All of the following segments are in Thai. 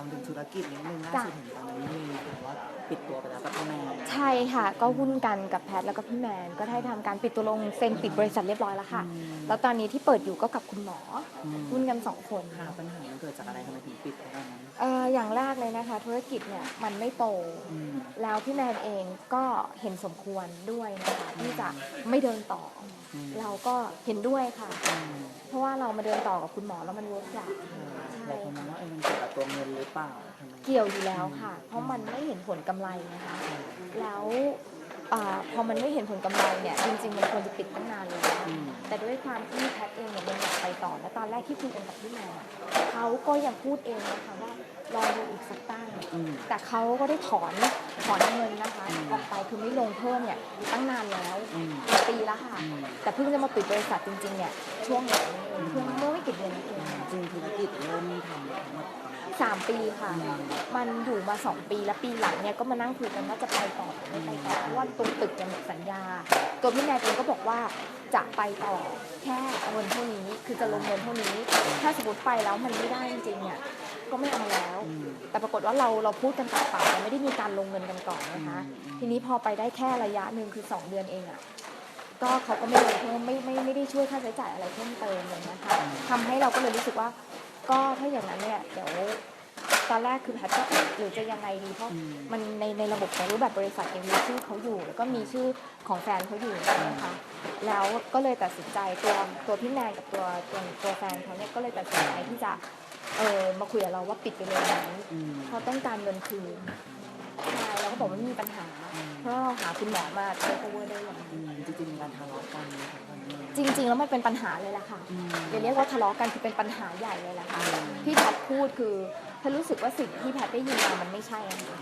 ามถึง ธุรกิจนิดนึงล่าจ้ะสุดเห็นตอนนั้นมีข่าวว่าปิดตัวไปแล้วกับพ่อแม่ใช่ค่ะ ก็หุ้นกันกับแพทแล้วก็พี่แมนก็ได้ทำการปิดตัวลงเซ็นปิดบริษัทเรียบร้อยแล้วค่ะอืมแล้วตอนนี้ที่เปิดอยู่ก็กับคุณหมออืมหุ้นกันสองคนค่ะค่ะปัญหามันเกิดจากอะไรทำไมถึงปิดตอนนั้นเอ่ออย่างแรกเลยนะคะ ธุรกิจเนี่ยมันไม่โตอืมแล้วพี่แมนเองก็เห็นสมควรด้วยนะคะที่จะไม่เดินต่ออืมเราก็เห็นด้วยค่ะอืมเพราะว่าเรามาเดินต่อกับคุณหมอแล้วมันเวิร์กกว่าหลายคนมองว่าเออมันเกี่ยวกับตัวเงินหรือเปล่าทำไมเกี่ยวอยู่แล้วค่ะ เพราะมันไม่เห็นผลกำไรนะคะ แล้วอาพอมันไม่เห็นผลกำไรเนี่ยจริงๆมันควรจะปิดตั้งนานเลยอืมแต่ด้วยความที่แพทย์เองเนี่ยยังอยากไปต่อและตอนแรกที่คุยกันกับพี่แมนอะเขาก็ยังพูดเองนะคะว่าลองดูอีกสักตั้งอืมแต่เขาก็ได้ถอนถอนเงินนะคะอืมออกไปคือไม่ลงเพิ่มเนี่ยตั้งนานแล้วอืมเป็นปีแล้วค่ะอืมแต่เพิ่งจะมาปิดบริษัทจริงๆเนี่ยช่วงหลังนี้เองเพิ่งเมื่อไม่กี่เดือนนี้เองจริงธุรกิจเริ่มทำทั้งหมดประมาณ สามปีค่ะอืมมันอยู่มาสองปีแล้วปีหลังเนี่ยก็มานั่งคุยกันว่าจะไปต่อหรือไม่ไปต่อเพราะว่าตรงตึกยังหมดสัญญา ตัวพี่แนนเองก็บอกว่าจะไปต่อแค่เงินเท่านี้ คือจะลงเงินเท่านี้ ถ้าสมมติไปแล้วมันไม่ได้จริงๆเนี่ยก็ไม่เอาแล้วอืมแต่ปรากฏว่าเราเราพูดกันปากเปล่าเราไม่ได้มีการลงเงินกันก่อนนะคะอืมทีนี้พอไปได้แค่ระยะหนึ่งคือ 2 เดือนเองอะ่ะก็เขาก็ไม่ลงเพิ่มไม่ไม่ไม่ได้ช่วยค่าใช้จ่ายอะไรเพิ่มเติมเลยนะคะทำให้เราก็เลยรู้สึกว่า ก็ถ้าอย่างนั้นเนี่ยเดี๋ยวตอนแรกคือแพทย์ก็เอ๊ะหรือจะยังไงดีเพราะอืมมันในในระบบของรูปแบบบริษัทยังมีชื่อเขาอยู่ แล้วก็มีชื่อของแฟนเขาอยู่นะคะแล้วก็เลยตัดสินใจตัวตัวพี่แนนกับตัวตัวตัวแฟนเขาเนี่ยก็เลยตัดสินใจที่จะเออมาคุยกับเราว่าปิดไปเลยไหมอืมเพราะต้องการเงินคืนใช่แล้วก็ บอกว่าไม่มีปัญหา เพราะเราหาคุณหมอมาเทคโอเวอร์ได้เลยอืมจริงๆมีการทะเลาะกันไหมคะตอนนี้จริง ๆ แล้วมันเป็นปัญหาเลยแหละค่ะอืม อย่าเรียกว่าทะเลาะกันคือเป็นปัญหาใหญ่เลยแหละค่ะที่แพทย์พูดคือแพทย์รู้สึกว่าสิ่งที่แพทย์ได้ยินมามันไม่ใช่อะค่ะ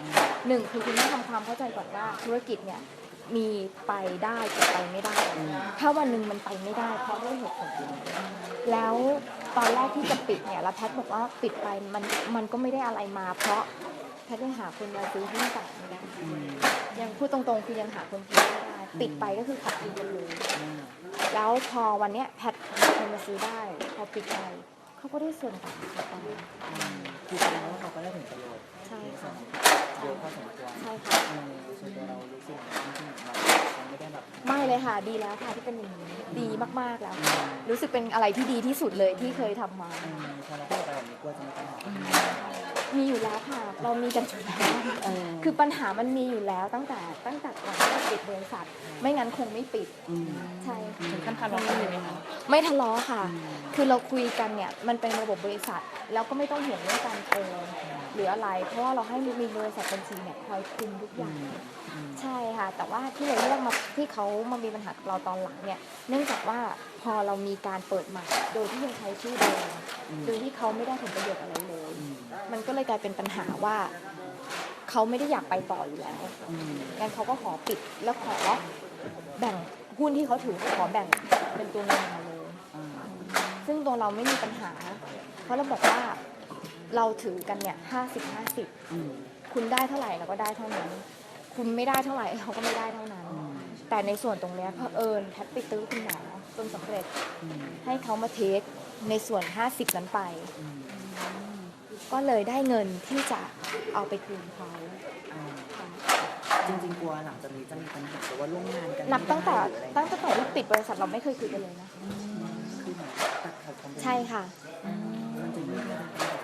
หนึ่งคือคุณต้องทำความเข้าใจก่อนว่าธุรกิจเนี่ยมีไปได้กับไปไม่ได้ ถ้าวันหนึ่งมันไปไม่ได้เพราะด้วยเหตุผลอะไรแล้วตอนแรกที่จะปิดเนี่ยแล้วแพทย์บอกว่าปิดไปมันมันก็ไม่ได้อะไรมา เพราะ แพทย์ยังหาคนมาซื้อหุ้นต่อไม่ได้อืมยังพูดตรงๆคือยังหาคนซื้อไม่ได้ปิดไปก็คือขาดทุนไปเลยอืมแล้วพอวันเนี้ยแพทย์หาคนมาซื้อได้ พอปิดไปเขาก็ได้ส่วนต่างจากไปอืมคือแสดงว่าเขาก็ได้ผลประโยชน์ใช่ในส่วค่ะนของเยอะพอสมควรใช่ค่ะเออส่วนตัวเรารู้สึกว่าที่แบบเราไม่ได้แบบไม่เลยค่ะดีแล้วค่ะที่เป็นอย่างนี้ดีมากๆแล้วค่ะรู้สึกเป็นอะไรที่ดีที่สุดเลยที่เคยทำมาอืมพอเราพูดไปแบบนี้กลัวจะมีปัญหามีอยู่แล้วค่ะ เรามีกันอยู่แล้วเออคือปัญหามันมีอยู่แล้วตั้งแต่ตั้งแต่ก่อนที่จะปิดบริษัท ไม่งั้นคงไม่ปิดอืมใช่ค่ะถึงขั้นทะเลาะกันเลยไหมคะไม่ทะเลาะค่ะอืมคือเราคุยกันเนี่ยมันเป็นระบบบริษัท แล้วก็ไม่ต้องห่วงเรื่องการโกงหรืออะไร เพราะว่าเราให้มีบริษัทบัญชีเนี่ยคอยคุมทุกอย่างอืมใช่ค่ะ แต่ว่าที่เราเลือกมาที่เขามามีปัญหากับเราตอนหลังเนี่ย เนื่องจากว่าพอเรามีการเปิดใหม่โดยที่ยังใช้ชื่อเดิมอืมโดยที่เขาไม่ได้ผลประโยชน์อะไรเลยอืมมันก็เลยกลายเป็นปัญหาว่าเขาไม่ได้อยากไปต่ออยู่แล้วอืมงั้นเขาก็ขอปิดแล้วขอแบ่งหุ้นที่เขาถือขอแบ่งเป็นตัวเงินมาเลย อ่า ซึ่ง ตัวเราไม่มีปัญหา เพราะเราบอกว่าเราถือกันเนี่ยห้าสิบห้าสิบอืมคุณได้เท่าไหร่เราก็ได้เท่านั้น คุณไม่ได้เท่าไหร่เราก็ไม่ได้เท่านั้นอืมแต่ในส่วนตรงเนี้ยเผอิญแพทย์ไปตื้อคุณหมอจนสำเร็จอืมให้เขามาเทคในส่วน 50 นั้นไปอืมก็เลยได้เงินที่จะเอาไปคืนเขาอ่าค่ะจริงๆกลัวหลังจากนี้จะมีปัญหาหรือว่าร่วมงานกันนับตั้งแต่ไม่ได้หรืออะไรตั้งแต่ที่ปิดบริษัทเราไม่เคยคุยกันเลยนะ ใช่ค่ะอืมมันจะมีเรื่องการแบบ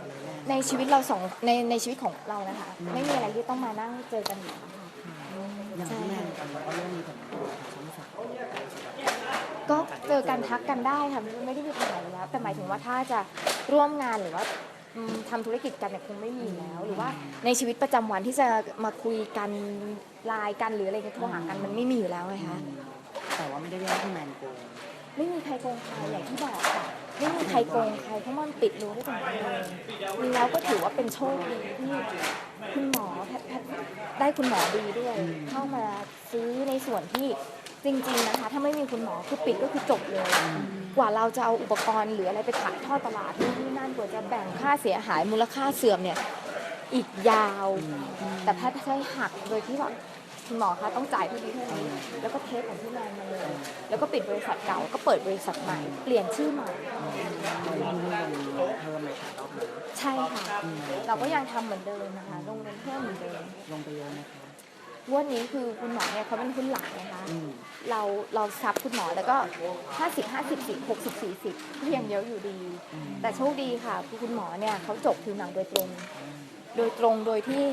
อะไรแรกในชีวิตเราสองในในชีวิตของเรานะคะ ไม่มีอะไรที่ต้องมานั่งเจอกันอยู่แล้วค่ะอย่างที่แม่กันแล้วก็เรื่องมีผลประโยชน์ทางช่องสามก็เจอกันทักกันได้ค่ะไม่ได้มีปัญหาอยู่แล้ว แต่หมายถึงว่าถ้าจะร่วมงานหรือว่าอืมทำธุรกิจกันเนี่ยคงไม่มีอยู่แล้ว หรือว่าในชีวิตประจำวันที่จะมาคุยกันไลน์กันหรืออะไรเงี้ยโทรหากันมันไม่มีอยู่แล้วไงคะแต่ว่าไม่ได้เรียกว่าพี่แมนโกง ไม่มีใครโกงใครอย่างที่บอกค่ะไม่มีใครโกงใครเพราะมันปิดรู้ได้ตรงนั้นเลยแล้วก็ถือว่าเป็นโชคดีที่คุณหมอแพทย์แพทย์ได้คุณหมอดีด้วย เข้ามาซื้อในส่วนที่จริงๆนะคะ ถ้าไม่มีคุณหมอคือปิดก็คือจบเลย กว่าเราจะเอาอุปกรณ์หรืออะไรไปขายทอดตลาดนู่นนี่นั่นกว่าจะแบ่งค่าเสียหายมูลค่าเสื่อมเนี่ยอีกยาว แต่แพทย์ใช้หักโดยที่แบบ คุณหมอคะต้องจ่ายเท่านี้เท่านี้ แล้วก็เทคของที่แมนมาเลย แล้วก็ปิดบริษัทเก่าก็เปิดบริษัทใหม่ เปลี่ยนชื่อใหม่เรามีเงินเพิ่มไหมขายรอบนี้ใช่ค่ะอืมเราก็ยังทำเหมือนเดิมนะคะ ลงเงินเพิ่มเหมือนเดิม ลงไปเยอะนะคะ งวันนี้คือคุณหมอเนี่ยเขาเป็นหุ้นหลักนะคะอืมเราเราซับคุณหมอแล้วก็ 50 50 40 60 40ก็ยังเยอะอยู่ดีอืมแต่โชคดีค่ะคือคุณหมอเนี่ยเขาจบผิวหนังโดยตรง โดยตรงโดยที่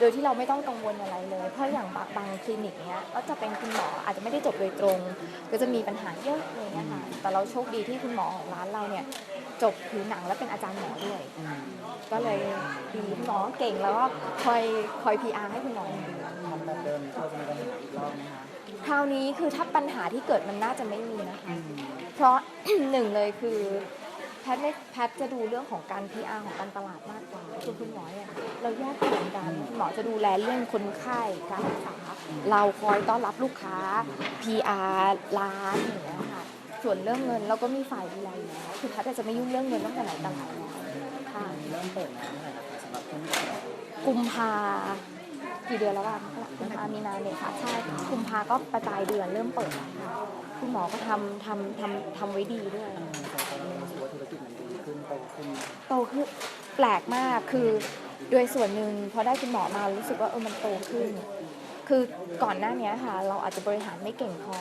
โดยที่เราไม่ต้องกังวลอะไรเลย เพราะอย่างบางบางคลินิกเนี้ยก็จะเป็นคุณหมออาจจะไม่ได้จบโดยตรง ก็จะมีปัญหาเยอะเลยนะคะแต่เราโชคดีที่คุณหมอของร้านเราเนี่ยจบผิวหนังและเป็นอาจารย์หมอด้วย ก็เลยดีคุณหมอเก่งแล้วก็คอยคอย PR ให้คุณหมออย่างดีทำแบบเดิมก็จะมีปัญหาอีกรอบนะคะคราวนี้คือถ้าปัญหาที่เกิดมันน่าจะไม่มีนะคะ เพราะ หนึ่งเลยคือแพทย์ไม่แพทย์จะดูเรื่องของการ PR ของการตลาดมากกว่า คือคุณหมอเนี่ยเราแยกส่วนกันคุณหมอจะดูแลเรื่องคนไข้การรักษาเราคอยต้อนรับลูกค้า PR ร้านอย่างเงี้ยค่ะส่วนเรื่องเงินเราก็มีฝ่ายดูแลอยู่แล้วคือแพทย์จะไม่ยุ่งเรื่องเงินตั้งแต่ไหนแต่ไรแล้วค่ะเริ่มเปิดงานเมื่อไรนะคะสำหรับคนที่กุมภากี่เดือนแล้วอะกุมภามีนาเนี่ยค่ะใช่กุมภาก็ประจายเดือนเริ่มเปิดค่ะคุณหมอก็ทำทำทำทำไว้ดีด้วยต่ตอนนี้รู้สึกว่าธุรกิจมันดีขึ้นโตขึ้นโตขึ้น ปลกมากคือโดยส่วนหนึ่งพอได้คุณหมอมารู้สึกว่าเออมันโตขึ้น คือก่อนหน้านี้ค่ะ เราอาจจะบริหารไม่เก่งพอ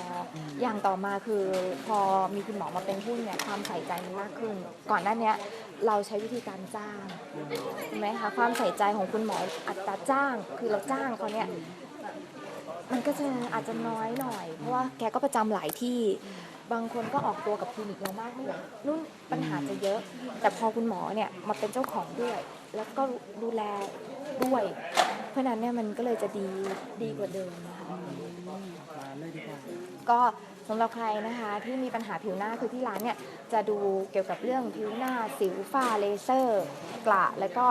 อย่างต่อมาคือพอมีคุณหมอมาเป็นหุ้นเนี่ยความใส่ใจมันมากขึ้น ก่อนหน้านี้เราใช้วิธีการจ้างเห็นไหมคะความใส่ใจของคุณหมออัตราจ้าง คือเราจ้างเขาเนี่ยมันก็จะอาจจะน้อยหน่อย เพราะว่าแกก็ประจำหลายที่ บางคนก็ออกตัวกับคลินิกเรามากไม่ไหวนู่นปัญหาจะเยอะ แต่พอคุณหมอเนี่ยมาเป็นเจ้าของด้วย แล้วก็ดูแลด้วย เพราะฉะนั้นเนี่ยมันก็เลยจะดีดีกว่าเดิมนะคะร้านเลยดีกว่าก็ สำหรับใครนะคะที่มีปัญหาผิวหน้าคือที่ร้านเนี่ยจะดูเกี่ยวกับเรื่องผิวหน้าสิวฝ้าเลเซอร์กระแล้วก็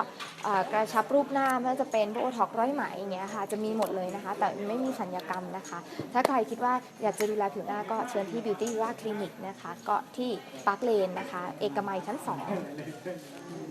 กระชับรูปหน้าไม่ว่าจะเป็นโบท็อกร้อยไหมอย่างเงี้ยค่ะจะมีหมดเลยนะคะ แต่ไม่มีสัญญกรรมนะคะ ถ้าใครคิดว่าอยากจะดูแลผิวหน้าก็เชิญที่ Beauty Viva Clinic นะคะ ก็ที่ปาร์คเลนนะคะ เอกมัยชั้น2